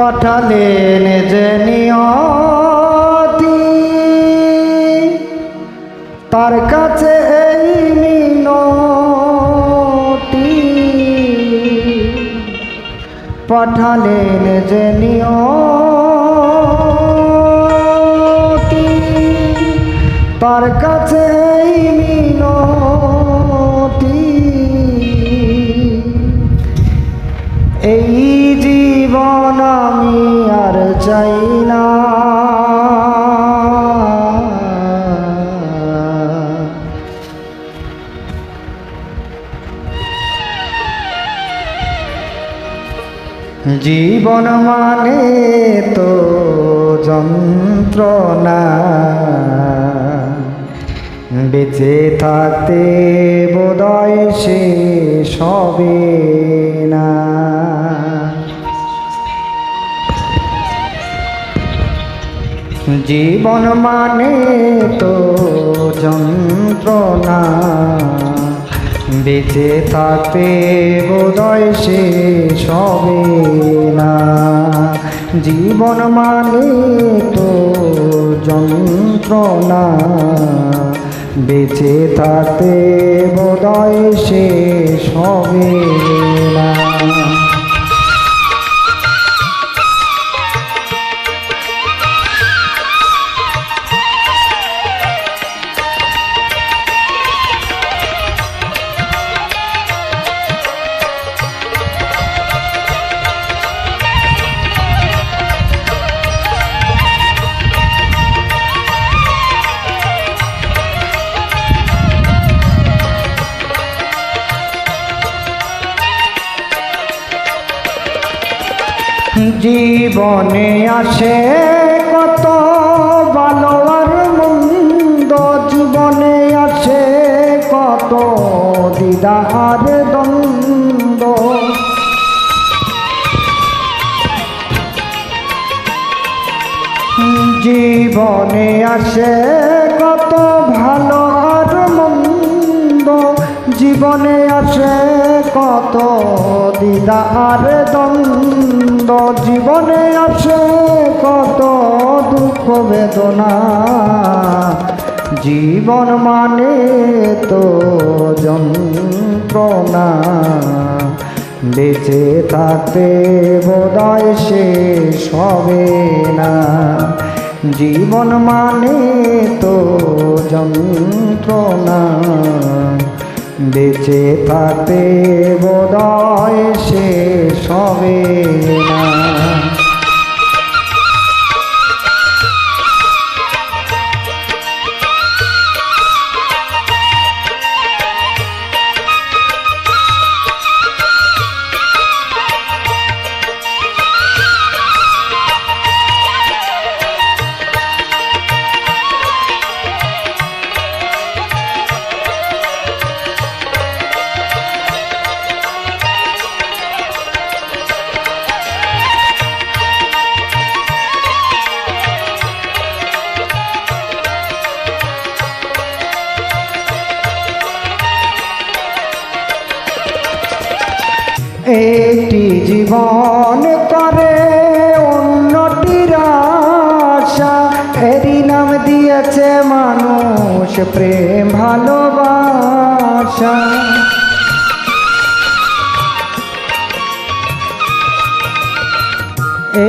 পাঠালেন যে নিয়তি। তার কাছে এই মিনতি। পাঠালেন যে নিয়তি। তার কাছে এই মিনতি। এই জীবন আমি আর চাই না। জীবন মানে তো যন্ত্রণা। বেঁচে থাকতে বোধয় সে সবে না। জীবন মানে তো যন্ত্রণা। বেঁচে থাকতে বোধয় সে সবে না। জীবন মানে তো যন্ত্রণা। বেঁচে থাকতে বোধয় সে সবে না। জীবনে আসে কত ভালো আর মন্দ, জীবনে আসে কত দিদা আর দ্বন্দ্ব। জীবনে আসে কত ভালো আর মন্দ, জীবনে আসে কত দিদা আর দ্বন্দ্ব। জীবনে আসে কত দুঃখ বেদনা। জীবন মানে তো যন্ত্রণা। বেঁচে থাকতে বোধয় শেষ হবে না। জীবন মানে তো যন্ত্রণা। বেঁচে থাকতে বোধয় সে হবে না। একটি জীবন করে উন্নতির আশা। এরই নাম দিয়েছে মানুষ প্রেম, ভালোবাসা।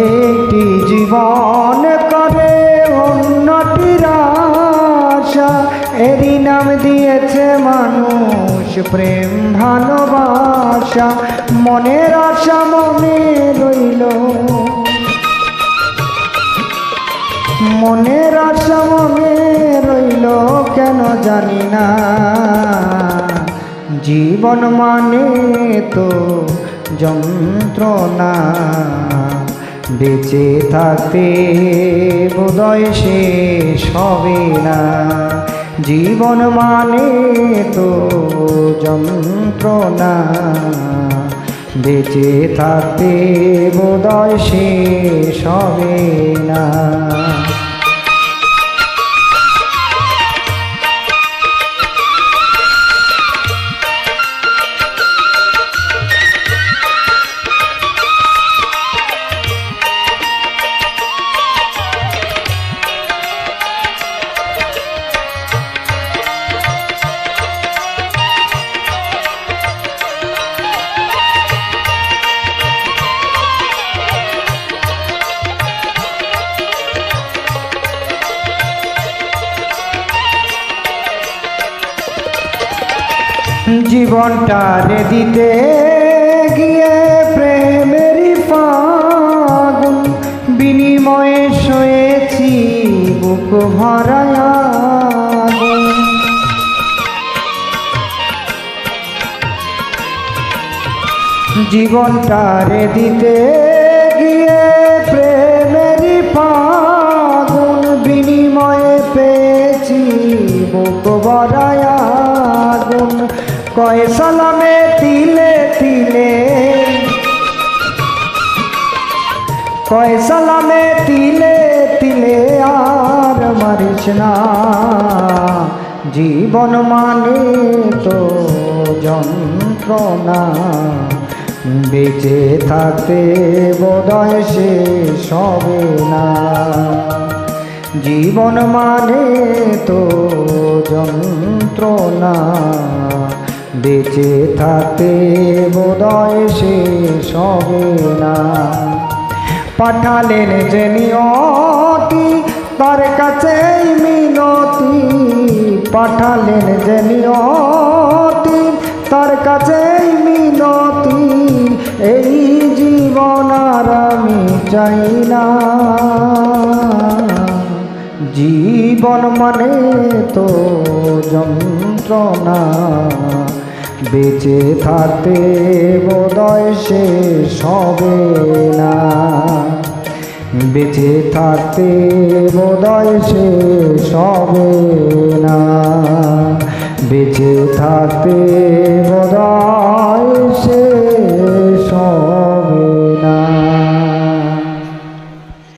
একটি জীবন করে উন্নতির আশা। এরই নাম দিয়েছে মানুষ প্রেম ভালোবাসা, মনের আশা মনে রইল। মনের আশা মনে রইল, কেন জানি না। জীবন মানে তো যন্ত্রণা, বেঁচে থাকতে বোধয় শেষ হবে না। জীবন মানে তো যন্ত্রণা। বেঁচে থাকতে বোধয় শেষ হবে না। জীবনটা রে দিতে গিয়ে প্রেমেরই ফাগুন। বিনিময়ে শয়েছি বুক ভরায় জীবনটা রে দিতে গিয়ে প্রেমেরই ফাগুন। বিনিময়ে পেয়েছি বুক ভরায় আগুন। কয় সালামে তিলে তিলে। কয় সালামে তিলে তিলে আর মারিস না। জীবন মানে তো যন্ত্রণা, বেঁচে থাকতে বোধয় শেষ হবে না। জীবন মানে তো যন্ত্রণা বেঁচে থাকতে বোধয় শেষ হবে না। পাঠালেন যে নিয়তি, তার কাছেই মিনতি। পাঠালেন যে নিয়তি, তার কাছেই মিনতি। এই জীবন আর আমি চাই না। জীবন মানে তো যন্ত্রণা। বেঁচে থাকতে বোধয় সে হবে না। বেঁচে থাকতে বোধয় শেষ হবে না। বেঁচে থাকতে